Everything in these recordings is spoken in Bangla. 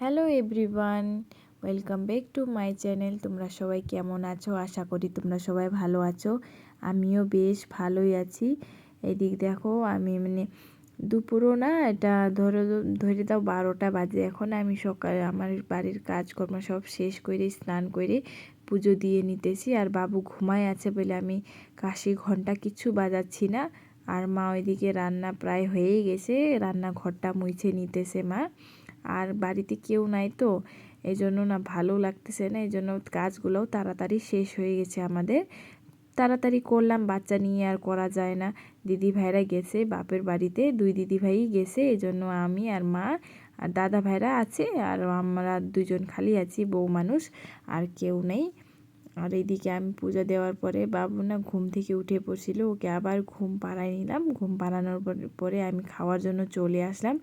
Hello everyone, welcome back to my channel. তোমরা সবাই কেমন আছো? আশা করি তোমরা সবাই ভালো আছো। আমিও বেশ ভালোই আছি। এদিক দেখো, আমি মানে দুপুরও না, এটা ধরো ধরে দাও বারোটা বাজে এখন। আমি সকালে, আমার বাড়ির কাজকর্ম সব শেষ করে স্নান করে পুজো দিয়ে নিতেছি। আর বাবু ঘুমায় আছে বলে আমি কাশি ঘণ্টা কিছু বাজাচ্ছি না। আর মা ওইদিকে রান্না প্রায় হয়েই গেছে। রান্নাঘরটা মুছে নিতেছে মা। আর বাড়িতে কেউ নাই তো এই জন্য না ভালো লাগতেছে না এই জন্য কাজগুলোও তাড়াতাড়ি শেষ হয়ে গেছে আমাদের। তাড়াতাড়ি করলাম, বাচ্চা নিয়ে আর করা যায় না। দিদি ভাইরা গেছে বাপের বাড়িতে, দুই দিদি ভাই গেছে এই জন্য আমি আর মা আর দাদা ভাইরা আছে, আর আমরা দুজন খালি আছি, বউ মানুষ, আর কেউ নেই। আর এইদিকে আমি পূজা দেওয়ার পরে বাবু না ঘুম থেকে উঠে পড়ছিল, ওকে আবার ঘুম পাড়াই নিলাম। ঘুম পাড়ানোর পরে আমি খাওয়ার জন্য চলে আসলাম।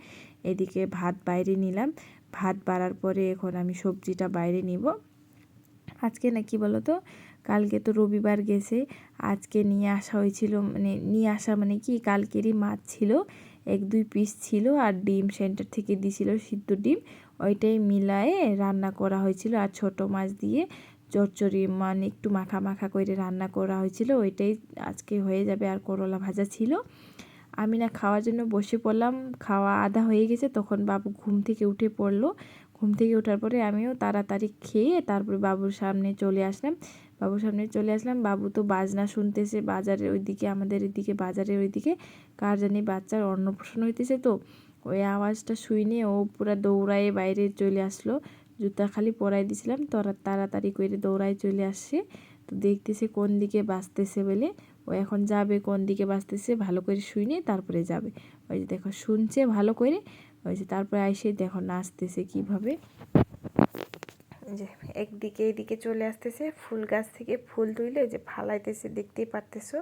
এদিকে ভাত বাইরে নিলাম। ভাত বাড়ার পরে এখন আমি সবজিটা বাইরে নিব। আজকে না কি বলো তো কালকে তো রবিবার গেছে। আজকে নিয়ে আসা হয়েছিল মানে নিয়ে আসা মানে কি কালকেরই মাছ ছিল। এক দুই পিস ছিল আর ডিম সেন্টার থেকে দিছিল সিদ্ধ ডিম। ওইটাই মিলায়ে রান্না করা হয়েছিল আর ছোট মাছ দিয়ে চচ্চড়ি মানে একটু মাখা মাখা করে রান্না করা হয়েছিল। ওইটাই আজকে হয়ে যাবে আর করলা ভাজা ছিল। আমি না খাওয়ার জন্য বসে পড়লাম, খাওয়া আধা হয়ে গেছে, তখন বাবু ঘুম থেকে উঠে পড়ল। ঘুম থেকে ওঠার পরে আমিও তাড়াতাড়ি খেয়ে তারপরে বাবুর সামনে চলে আসলাম। বাবুর সামনে চলে আসলাম, বাবু তো বাজনা শুনতেছে, বাজারের ওইদিকে, আমাদের এদিকে, বাজারের ওইদিকে, কার জানি বাচ্চার অন্নপ্রাশন হইতেছে তো, ওই আওয়াজটা শুইনে ও পুরো দৌড়ায় বাইরে চলে আসলো। জুতা খালি পরাই দিছিলাম, তোরা, তাড়াতাড়ি করে দৌড়ায় চলে আসছে, তো দেখতেছে কোন দিকে বাঁচতেছে বলে। ও এখন যাবে কোন দিকে বাঁচতেছে ভালো করে শুইনে তারপরে যাবে। ওই যে দেখো শুনছে ভালো করে, ওই যে তারপরে আইসে দেখো নাচতেছে কীভাবে। যে একদিকে এদিকে চলে আসতেছে, ফুল গাছ থেকে ফুল তুলে যে ফালাইতেছে, দেখতেই পারতেছো।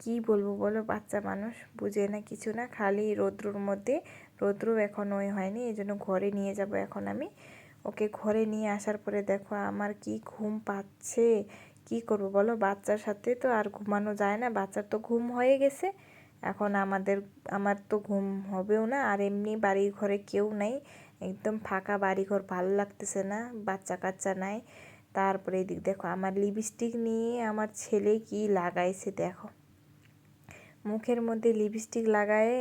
কি বলব বলো, বাচ্চা মানুষ, বুঝে না কিছু না, খালি রৌদ্রর মধ্যে। রৌদ্র এখন ওই হয়নি, এই জন্য ঘরে নিয়ে যাব এখন আমি। ওকে ঘরে নিয়ে আসার পরে দেখো আমার কি ঘুম পাচ্ছে কি করব বলো? বাচ্চার সাথে তো আর ঘুমানো যায় না। বাচ্চার তো ঘুম হয়ে গেছে। এখন আমাদের, আমার তো ঘুম হবেও না। আর এমনি বাড়ি ঘরে কেউ নাই। একদম ফাঁকা বাড়িঘর, ভালো লাগতেছে না। বাচ্চা কাচ্চা নাই। তারপরে এদিক, দেখো, আমার লিপস্টিক নিয়ে আমার ছেলে কি লাগাইছে, দেখো। মুখের মধ্যে লিপস্টিক লাগায়ে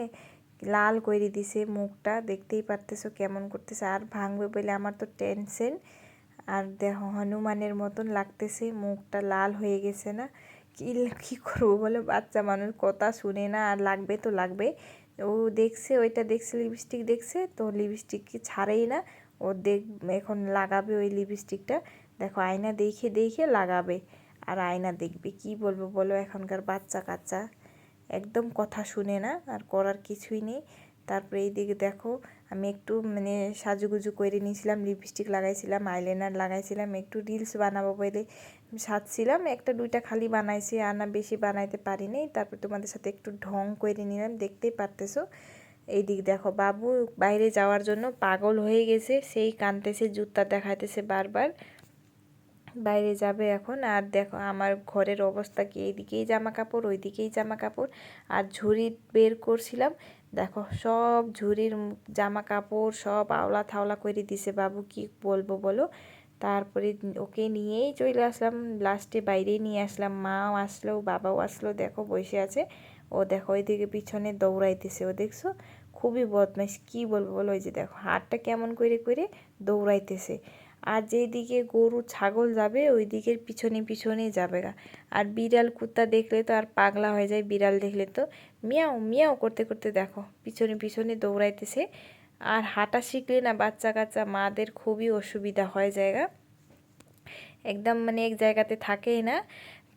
লাল করে দিছে মুখটা। দেখতেই পারতেছো কেমন করতেছে। আর ভাঙবে বলে আমার তো টেনশন। আর দেহ হনুমানের মতন লাগতেছে, মুখটা লাল হয়ে গেছে না। কি, কী করব বলে? বাচ্চা মানুষ কথা শুনে না, আর লাগবে তো লাগবে। ও দেখছে, ওইটা দেখছে লিপস্টিক দেখছে, তো লিপস্টিক কি ছাড়েই না। ও দেখ, এখন লাগাবে ওই লিপস্টিকটা দেখো, আয়না দেখে দেখে লাগাবে। আর আয়না দেখবে, কি বলব বলো? এখনকার বাচ্চা কাচ্চা। একদম কথা শুনে না, আর করার কিছুই নেই। তারপরে এইদিকে দেখো আমি একটু মানে সাজুগুজু করে নিয়েছিলাম লিপস্টিক লাগাইছিলাম আইলাইনার লাগাইছিলাম, একটু রিলস বানাবো বলে সাজছিলাম। একটা দুইটা খালি বানাইছি, আর না বেশি বানাইতে পারিনি তারপর তোমাদের সাথে একটু ঢং করে নিলাম, দেখতেই পারতেছো। এই দিক দেখো, বাবু বাইরে যাওয়ার জন্য পাগল হয়ে গেছে, সেই কানতেছে জুতা দেখাইতেছে বারবার। বাইরে যাবে এখন। আর দেখো, আমার ঘরের অবস্থা কি? এইদিকেই জামা কাপড় ওইদিকেই জামা কাপড় আর ঝুড়ি বের করছিলাম। দেখো, সব ঝুড়ির জামা কাপড় সব আওলা থাওলা করে দিছে। বাবু, কি বলব বলো? তারপরে ওকে নিয়েই চলে আসলাম। লাস্টে বাইরেই নিয়ে আসলাম। মাও আসলো, বাবাও আসলো। দেখো, বসে আছে। ও দেখো, ওইদিকে পিছনে দৌড়াইতেছে। ও দেখছ? খুবই বদমাইশ। কী বলব বলো? ওই যে দেখো, হাতটা কেমন করে করে দৌড়াইতেছে। আর যেদিকে গরু, ছাগল যাবে, ওই দিকের পিছনে পিছনে যাবে আর বিড়াল, কুত্তা দেখলে তো আর পাগলা হয়ে যায়, বিড়াল দেখলে তো মিয়াও মিয়াও করতে করতে দেখো, পিছনে পিছনে দৌড়াইতেছে। আর হাঁটা শিখলে না বাচ্চা কাচ্চা মাদের খুবই অসুবিধা হয় জায়গা একদম মানে এক জায়গাতে থাকেই না,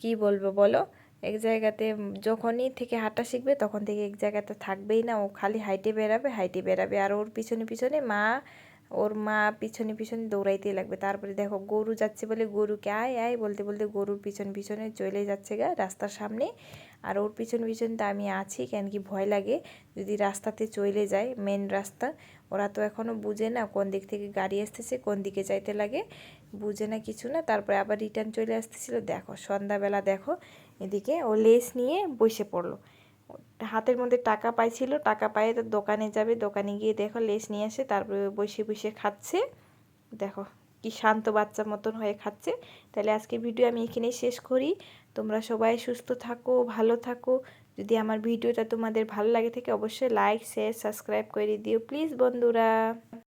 কি বলব বলো? এক জায়গাতে যখনই থেকে হাঁটা শিখবে তখন থেকে এক জায়গাতে থাকবেই না, ও খালি হাইটে বেরাবে হাইটে বেরাবে আর ওর পিছনে পিছনে মা ওর মা পিছনে পিছনে দৌড়াইতেই লাগবে। তারপরে দেখো গরু যাচ্ছে বলে গরুকে আয় আয় বলতে বলতে গরুর পিছন পিছনে চলে যাচ্ছে গা রাস্তার সামনে। আর ওর পিছন পিছন তো আমি আছি, কেন কি ভয় লাগে। যদি রাস্তাতে চলে যায় মেন রাস্তা, ওরা তো এখনও বুঝে না কোন দিক থেকে গাড়ি আসতেছে, কোন দিকে যাইতে লাগে। বুঝে না কিছু না, তারপরে আবার রিটার্ন চলে আসতেছিল। দেখো, সন্ধ্যাবেলা দেখো, এদিকে ও লেস নিয়ে বসে পড়ল। হাতের মধ্যে টাকা পাইছিল, টাকা পায়ে তো দোকানে যাবে, দোকানে গিয়ে দেখো লেস নিয়ে আসে, তারপরে বসে বসে খাচ্ছে। দেখো কি শান্ত বাচ্চা মতন হয়ে খাচ্ছে। তাহলে আজকের ভিডিও আমি এখানেই শেষ করি। তোমরা সবাই সুস্থ থাকো, ভালো থাকো। যদি আমার ভিডিওটা তোমাদের ভালো লাগে থাকে অবশ্যই লাইক শেয়ার সাবস্ক্রাইব করে দিও। প্লিজ বন্ধুরা।